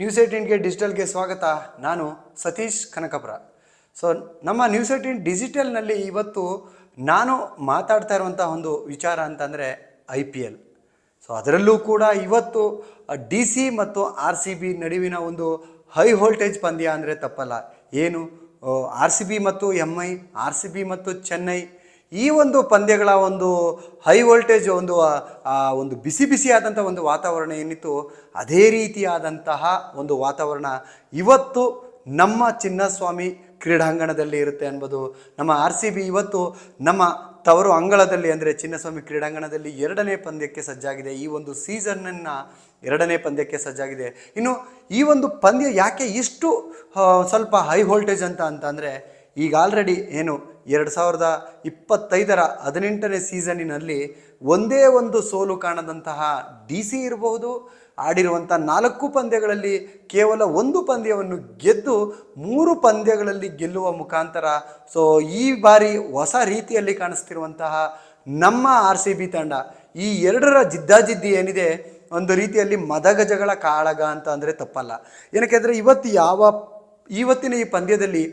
News ಏಟೀನ್ಗೆ ಡಿಜಿಟಲ್ಗೆ ಸ್ವಾಗತ. ನಾನು ಸತೀಶ್ ಕನಕಪುರ. ಸೊ ನಮ್ಮ ನ್ಯೂಸ್ ಏಟೀನ್ ಡಿಜಿಟಲ್ನಲ್ಲಿ ಇವತ್ತು ನಾನು ಮಾತಾಡ್ತಾ ಇರುವಂಥ ಒಂದು ವಿಚಾರ ಅಂತಂದರೆ ಐ ಪಿ ಎಲ್ ಸೊ ಅದರಲ್ಲೂ ಕೂಡ ಇವತ್ತು ಡಿ ಸಿ ಮತ್ತು ಆರ್ ಸಿ ಬಿ ನಡುವಿನ ಒಂದು ಹೈ ವೋಲ್ಟೇಜ್ ಪಂದ್ಯ ಅಂದರೆ ತಪ್ಪಲ್ಲ. ಏನು ಆರ್ ಸಿ ಬಿ ಮತ್ತು M I R C B ಮತ್ತು ಚೆನ್ನೈ ಈ ಒಂದು ಪಂದ್ಯಗಳ ಒಂದು ಹೈ ವೋಲ್ಟೇಜ್ ಒಂದು ಒಂದು ಬಿಸಿ ಬಿಸಿಯಾದಂಥ ಒಂದು ವಾತಾವರಣ ಏನಿತ್ತು, ಅದೇ ರೀತಿಯಾದಂತಹ ಒಂದು ವಾತಾವರಣ ಇವತ್ತು ನಮ್ಮ ಚಿನ್ನಸ್ವಾಮಿ ಕ್ರೀಡಾಂಗಣದಲ್ಲಿ ಇರುತ್ತೆ ಅನ್ಬೋದು ನಮ್ಮ ಆರ್ ಸಿ ಬಿ ಇವತ್ತು ನಮ್ಮ ತವರು ಅಂಗಳದಲ್ಲಿ ಅಂದರೆ ಚಿನ್ನಸ್ವಾಮಿ ಕ್ರೀಡಾಂಗಣದಲ್ಲಿ ಎರಡನೇ ಪಂದ್ಯಕ್ಕೆ ಸಜ್ಜಾಗಿದೆ. ಈ ಒಂದು ಸೀಸನ್ನ ಎರಡನೇ ಪಂದ್ಯಕ್ಕೆ ಸಜ್ಜಾಗಿದೆ. ಇನ್ನು ಈ ಒಂದು ಪಂದ್ಯ ಯಾಕೆ ಇಷ್ಟು ಸ್ವಲ್ಪ ಹೈ ವೋಲ್ಟೇಜ್ ಅಂತ ಅಂತಂದರೆ ಈಗ ಆಲ್ರೆಡಿ ಏನು ಎರಡು ಸಾವಿರದ ಇಪ್ಪತ್ತೈದರ ಹದಿನೆಂಟನೇ ಸೀಸನಿನಲ್ಲಿ ಒಂದೇ ಒಂದು ಸೋಲು ಕಾಣದಂತಹ ಡಿ ಸಿ ಇರಬಹುದು. ಆಡಿರುವಂಥ ನಾಲ್ಕು ಪಂದ್ಯಗಳಲ್ಲಿ ಕೇವಲ ಒಂದು ಪಂದ್ಯವನ್ನು ಗೆದ್ದು ಮೂರು ಪಂದ್ಯಗಳಲ್ಲಿ ಗೆಲ್ಲುವ ಮುಖಾಂತರ ಸೊ ಈ ಬಾರಿ ಹೊಸ ರೀತಿಯಲ್ಲಿ ಕಾಣಿಸ್ತಿರುವಂತಹ ನಮ್ಮ ಆರ್ ಸಿ ಬಿ ತಂಡ ಈ ಎರಡರ ಜಿದ್ದಾಜಿದ್ದಿ ಏನಿದೆ? ಒಂದು ರೀತಿಯಲ್ಲಿ ಮದಗಜಗಳ ಕಾಳಗ ಅಂತ ಅಂದರೆ ತಪ್ಪಲ್ಲ. ಏನಕ್ಕೆ ಅಂದರೆ ಇವತ್ತು ಯಾವ, ಇವತ್ತಿನ ಈ ಪಂದ್ಯದಲ್ಲಿ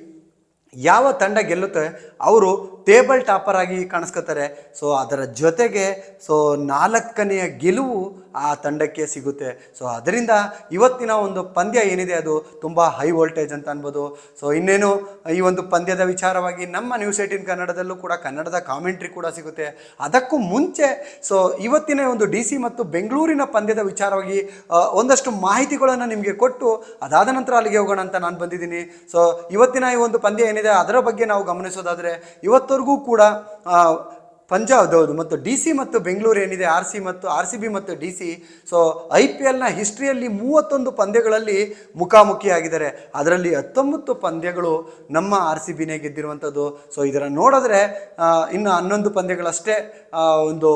ಯಾವ ತಂಡ ಗೆಲ್ಲುತ್ತೆ ಅವರು ಟೇಬಲ್ ಟಾಪರ್ ಆಗಿ ಕಾಣಿಸ್ಕೋತಾರೆ. ಸೊ ಅದರ ಜೊತೆಗೆ ಸೊ ನಾಲ್ಕನೆಯ ಗೆಲುವು ಆ ತಂಡಕ್ಕೆ ಸಿಗುತ್ತೆ. ಸೊ ಅದರಿಂದ ಇವತ್ತಿನ ಒಂದು ಪಂದ್ಯ ಏನಿದೆ ಅದು ತುಂಬ ಹೈ ವೋಲ್ಟೇಜ್ ಅಂತ ಅನ್ಬೋದು. ಸೊ ಇನ್ನೇನು ಈ ಒಂದು ಪಂದ್ಯದ ವಿಚಾರವಾಗಿ ನಮ್ಮ ನ್ಯೂಸ್ ಏಟಿನ್ ಕನ್ನಡದಲ್ಲೂ ಕೂಡ ಕನ್ನಡದ ಕಾಮೆಂಟ್ರಿ ಕೂಡ ಸಿಗುತ್ತೆ. ಅದಕ್ಕೂ ಮುಂಚೆ ಸೊ ಇವತ್ತಿನ ಒಂದು ಡಿ ಸಿ ಮತ್ತು ಬೆಂಗಳೂರಿನ ಪಂದ್ಯದ ವಿಚಾರವಾಗಿ ಒಂದಷ್ಟು ಮಾಹಿತಿಗಳನ್ನು ನಿಮಗೆ ಕೊಟ್ಟು ಅದಾದ ನಂತರ ಅಲ್ಲಿಗೆ ಹೋಗೋಣ ಅಂತ ನಾನು ಬಂದಿದ್ದೀನಿ. ಸೊ ಇವತ್ತಿನ ಈ ಒಂದು ಪಂದ್ಯ ಏನಿದೆ ಅದರ ಬಗ್ಗೆ ನಾವು ಗಮನಿಸೋದಾದರೆ, ಇವತ್ತವರೆಗೂ ಕೂಡ ಆ, ಪಂಜಾಬ್ ಹೌದು. ಮತ್ತು ಡಿ ಸಿ ಮತ್ತು ಬೆಂಗಳೂರು ಏನಿದೆ ಆರ್ ಸಿ ಮತ್ತು ಆರ್ ಸಿ ಬಿ ಮತ್ತು D C so I P ಎಲ್ನ ಹಿಸ್ಟ್ರಿಯಲ್ಲಿ ಮೂವತ್ತೊಂದು ಪಂದ್ಯಗಳಲ್ಲಿ ಮುಖಾಮುಖಿಯಾಗಿದ್ದಾರೆ. ಅದರಲ್ಲಿ ಹತ್ತೊಂಬತ್ತು ಪಂದ್ಯಗಳು ನಮ್ಮ ಆರ್ ಸಿ ಬಿನೇ ಗೆದ್ದಿರುವಂಥದ್ದು. ಸೊ ಇದನ್ನು ನೋಡಿದ್ರೆ ಇನ್ನು ಹನ್ನೊಂದು ಪಂದ್ಯಗಳಷ್ಟೇ ಒಂದು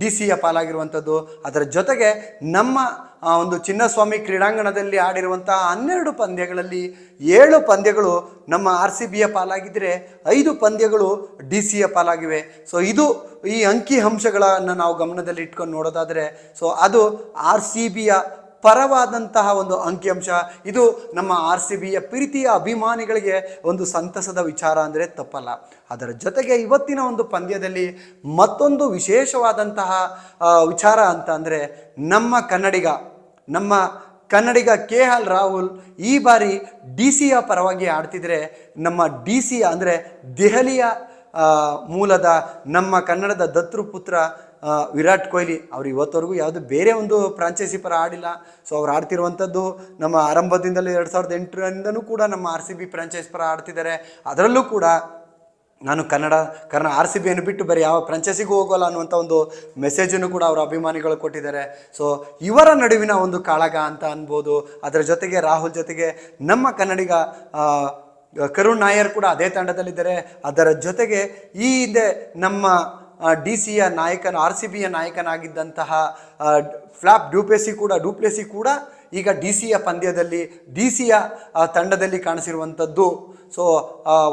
ಡಿ ಸಿಯ ಪಾಲಾಗಿರುವಂಥದ್ದು. ಅದರ ಜೊತೆಗೆ ನಮ್ಮ ಒಂದು ಚಿನ್ನಸ್ವಾಮಿ ಕ್ರೀಡಾಂಗಣದಲ್ಲಿ ಆಡಿರುವಂತಹ ಹನ್ನೆರಡು ಪಂದ್ಯಗಳಲ್ಲಿ ಏಳು ಪಂದ್ಯಗಳು ನಮ್ಮ ಆರ್ ಸಿ ಬಿಯ ಪಾಲಾಗಿದ್ದರೆ ಐದು ಪಂದ್ಯಗಳು ಡಿ ಸಿಯ ಪಾಲಾಗಿವೆ. ಸೊ ಇದು ಈ ಅಂಕಿ ಅಂಶಗಳನ್ನು ನಾವು ಗಮನದಲ್ಲಿ ಇಟ್ಕೊಂಡು ನೋಡೋದಾದರೆ ಸೊ ಅದು ಆರ್ ಸಿ ಬಿಯ ಪರವಾದಂತಹ ಒಂದು ಅಂಕಿಅಂಶ. ಇದು ನಮ್ಮ ಆರ್ ಸಿ ಬಿಯ ಪ್ರೀತಿಯ ಅಭಿಮಾನಿಗಳಿಗೆ ಒಂದು ಸಂತಸದ ವಿಚಾರ ಅಂದರೆ ತಪ್ಪಲ್ಲ. ಅದರ ಜೊತೆಗೆ ಇವತ್ತಿನ ಒಂದು ಪಂದ್ಯದಲ್ಲಿ ಮತ್ತೊಂದು ವಿಶೇಷವಾದಂತಹ ವಿಚಾರ ಅಂತ ಅಂದರೆ ನಮ್ಮ ಕನ್ನಡಿಗ ನಮ್ಮ ಕನ್ನಡಿಗ ಕೆ ಎಲ್ ರಾಹುಲ್ ಈ ಬಾರಿ ಡಿ ಸಿಯ ಪರವಾಗಿ ಆಡ್ತಿದ್ರೆ ನಮ್ಮ ಡಿ ಸಿ ಅಂದರೆ ದೆಹಲಿಯ ಮೂಲದ ನಮ್ಮ ಕನ್ನಡದ ದತ್ತು ಪುತ್ರ ವಿರಾಟ್ ಕೊಹ್ಲಿ, ಅವ್ರು ಇವತ್ತವರೆಗೂ ಯಾವುದು ಬೇರೆ ಒಂದು ಫ್ರಾಂಚೈಸಿ ಪರ ಆಡಿಲ್ಲ. ಸೊ ಅವ್ರು ಆಡ್ತಿರುವಂಥದ್ದು ನಮ್ಮ ಆರಂಭದಿಂದಲೂ ಎರಡು ಸಾವಿರದ ಎಂಟರಿಂದನೂ ಕೂಡ ನಮ್ಮ ಆರ್ ಸಿ ಬಿ ಫ್ರಾಂಚೈಸ್ ಪರ ಆಡ್ತಿದ್ದಾರೆ. ಅದರಲ್ಲೂ ಕೂಡ ನಾನು ಕನ್ನಡ ಕನ್ನಡ ಆರ್ ಸಿ ಬಿಯನ್ನು ಬಿಟ್ಟು ಬೇರೆ ಯಾವ ಫ್ರಾಂಚೈಸಿಗೂ ಹೋಗೋಲ್ಲ ಅನ್ನುವಂಥ ಒಂದು ಮೆಸೇಜನ್ನು ಕೂಡ ಅವರು ಅಭಿಮಾನಿಗಳು ಕೊಟ್ಟಿದ್ದಾರೆ. ಸೊ ಇವರ ನಡುವಿನ ಒಂದು ಕಾಳಗ ಅಂತ ಅನ್ಬೋದು. ಅದರ ಜೊತೆಗೆ ರಾಹುಲ್ ಜೊತೆಗೆ ನಮ್ಮ ಕನ್ನಡಿಗ ಕರುಣ್ ನಾಯರ್ ಕೂಡ ಅದೇ ತಂಡದಲ್ಲಿದ್ದಾರೆ. ಅದರ ಜೊತೆಗೆ ಈ ಹಿಂದೆ ನಮ್ಮ ಡಿ ಸಿಯ ನಾಯಕನ, ಆರ್ ಸಿ ಬಿಯ ನಾಯಕನಾಗಿದ್ದಂತಹ ಫ್ಲಾಪ್ ಡ್ಯೂಪ್ಲೆಸಿ ಕೂಡ ಡ್ಯೂಪ್ಲೆಸಿ ಕೂಡ ಈಗ ಡಿ ಸಿಯ ಪಂದ್ಯದಲ್ಲಿ, ಡಿ ಸಿಯ ತಂಡದಲ್ಲಿ ಕಾಣಿಸಿರುವಂಥದ್ದು. ಸೊ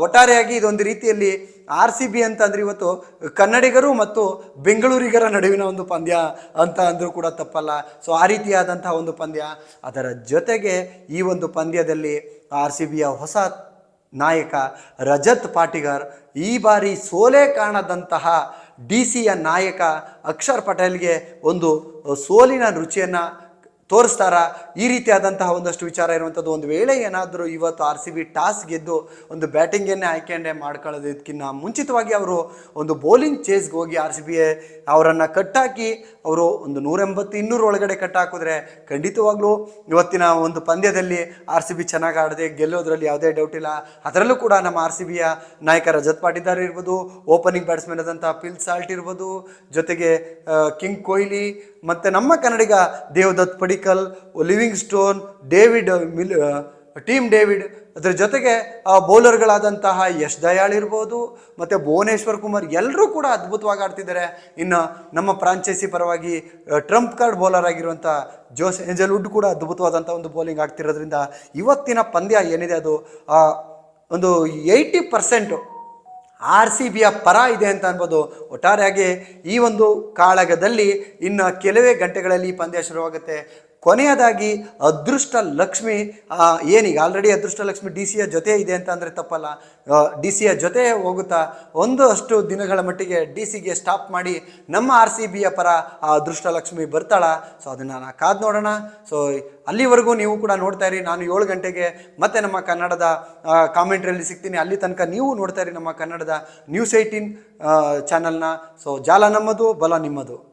ಒಟ್ಟಾರೆಯಾಗಿ ಇದೊಂದು ರೀತಿಯಲ್ಲಿ ಆರ್ ಸಿ ಬಿ ಅಂತಂದ್ರೆ ಇವತ್ತು ಕನ್ನಡಿಗರು ಮತ್ತು ಬೆಂಗಳೂರಿಗರ ನಡುವಿನ ಒಂದು ಪಂದ್ಯ ಅಂತ ಅಂದರೂ ಕೂಡ ತಪ್ಪಲ್ಲ. ಸೊ ಆ ರೀತಿಯಾದಂತಹ ಒಂದು ಪಂದ್ಯ. ಅದರ ಜೊತೆಗೆ ಈ ಒಂದು ಪಂದ್ಯದಲ್ಲಿ ಆರ್ ಸಿ ಬಿಯ ಹೊಸ ನಾಯಕ ರಜತ್ ಪಾಟಿಗರ್ ಈ ಬಾರಿ ಸೋಲೆ ಕಾಣದಂತಹ ಡಿ ಸಿಯ ನಾಯಕ ಅಕ್ಷರ್ ಪಟೇಲ್ಗೆ ಒಂದು ಸೋಲಿನ ರುಚಿಯನ್ನು ತೋರಿಸ್ತಾರ? ಈ ರೀತಿಯಾದಂತಹ ಒಂದಷ್ಟು ವಿಚಾರ ಇರುವಂಥದ್ದು. ಒಂದು ವೇಳೆ ಏನಾದರೂ ಇವತ್ತು ಆರ್ ಸಿ ಬಿ ಟಾಸ್ ಗೆದ್ದು ಒಂದು ಬ್ಯಾಟಿಂಗನ್ನೇ ಆಯ್ಕೆಂಡೆ ಮಾಡ್ಕೊಳ್ಳೋದಕ್ಕಿಂತ ಮುಂಚಿತವಾಗಿ ಅವರು ಒಂದು ಬೌಲಿಂಗ್ ಚೇಸ್ಗೆ ಹೋಗಿ ಆರ್ ಸಿ ಬಿ ಅವರನ್ನು ಕಟ್ಟಾಕಿ ಅವರು ಒಂದು ನೂರೆಂಬತ್ತು ಇನ್ನೂರು ಒಳಗಡೆ ಕಟ್ಟಾಕಿದ್ರೆ ಖಂಡಿತವಾಗ್ಲೂ ಇವತ್ತಿನ ಒಂದು ಪಂದ್ಯದಲ್ಲಿ ಆರ್ ಸಿ ಬಿ ಚೆನ್ನಾಗಿ ಆಡದೆ ಗೆಲ್ಲೋದ್ರಲ್ಲಿ ಯಾವುದೇ ಡೌಟ್ ಇಲ್ಲ. ಅದರಲ್ಲೂ ಕೂಡ ನಮ್ಮ ಆರ್ ಸಿ ಬಿಯ ನಾಯಕ ರಜತ್ ಪಾಟಿದಾರ್ ಇರ್ಬೋದು ಓಪನಿಂಗ್ ಬ್ಯಾಟ್ಸ್ಮನ್ ಆದಂಥ ಪಿಲ್ ಸಾಲ್ಟ್ ಇರ್ಬೋದು, ಜೊತೆಗೆ ಕಿಂಗ್ ಕೊಹ್ಲಿ ಮತ್ತು ನಮ್ಮ ಕನ್ನಡಿಗ Devdutt Padikkal Livingstone David ಮಿಲ್ ಟೀಮ್ ಡೇವಿಡ್ ಅದರ ಜೊತೆಗೆ ಆ, ಬೌಲರ್ಗಳಾದಂತಹ ಯಶ್ ದಯಾಳ್ ಇರ್ಬೋದು ಮತ್ತು ಭುವನೇಶ್ವರ್ ಕುಮಾರ್ ಎಲ್ಲರೂ ಕೂಡ ಅದ್ಭುತವಾಗಿ ಆಡ್ತಿದ್ದಾರೆ. ಇನ್ನು ನಮ್ಮ ಫ್ರಾಂಚೈಸಿ ಪರವಾಗಿ ಟ್ರಂಪ್ ಕಾರ್ಡ್ ಬೌಲರ್ ಆಗಿರುವಂಥ ಜೋಸ್ ಏಂಜಲ್ ವುಡ್ ಕೂಡ ಅದ್ಭುತವಾದಂಥ ಒಂದು ಬೌಲಿಂಗ್ ಆಗ್ತಿರೋದ್ರಿಂದ ಇವತ್ತಿನ ಪಂದ್ಯ ಏನಿದೆ ಅದು ಒಂದು ಏಯ್ಟಿ ಪರ್ಸೆಂಟು ಆರ್ ಸಿ ಬಿಯ ಪರ ಇದೆ ಅಂತ ಅನ್ಬೋದು. ಒಟ್ಟಾರೆಯಾಗಿ ಈ ಒಂದು ಕಾಳಗದಲ್ಲಿ ಇನ್ನು ಕೆಲವೇ ಗಂಟೆಗಳಲ್ಲಿ ಪಂದ್ಯ ಶುರುವಾಗುತ್ತೆ. ಕೊನೆಯದಾಗಿ ಅದೃಷ್ಟ ಲಕ್ಷ್ಮಿ ಏನೀಗ ಆಲ್ರೆಡಿ ಅದೃಷ್ಟ ಲಕ್ಷ್ಮಿ ಡಿ ಸಿಯ ಜೊತೆ ಇದೆ ಅಂತ ಅಂದರೆ ತಪ್ಪಲ್ಲ. ಡಿ ಸಿಯ ಜೊತೆ ಹೋಗುತ್ತಾ ಒಂದಷ್ಟು ದಿನಗಳ ಮಟ್ಟಿಗೆ ಡಿ ಸಿಗೆ ಸ್ಟಾಪ್ ಮಾಡಿ ನಮ್ಮ ಆರ್ ಸಿ ಬಿಯ ಪರ ಆ ಅದೃಷ್ಟ ಲಕ್ಷ್ಮಿ ಬರ್ತಾಳ. ಸೊ ಅದನ್ನು ನಾನು ಕಾದು ನೋಡೋಣ. ಸೊ ಅಲ್ಲಿವರೆಗೂ ನೀವು ಕೂಡ ನೋಡ್ತಾ ಇರಿ. ನಾನು ಏಳು ಗಂಟೆಗೆ ಮತ್ತೆ ನಮ್ಮ ಕನ್ನಡದ ಕಾಮೆಂಟ್ರಿಯಲ್ಲಿ ಸಿಗ್ತೀನಿ. ಅಲ್ಲಿ ತನಕ ನೀವು ನೋಡ್ತಾ ಇರಿ ನಮ್ಮ ಕನ್ನಡದ ನ್ಯೂಸ್ ಏಯ್ಟೀನ್ ಚಾನಲ್ನ ಸೊ ಜಾಲ ನಮ್ಮದು, ಬಲ ನಿಮ್ಮದು.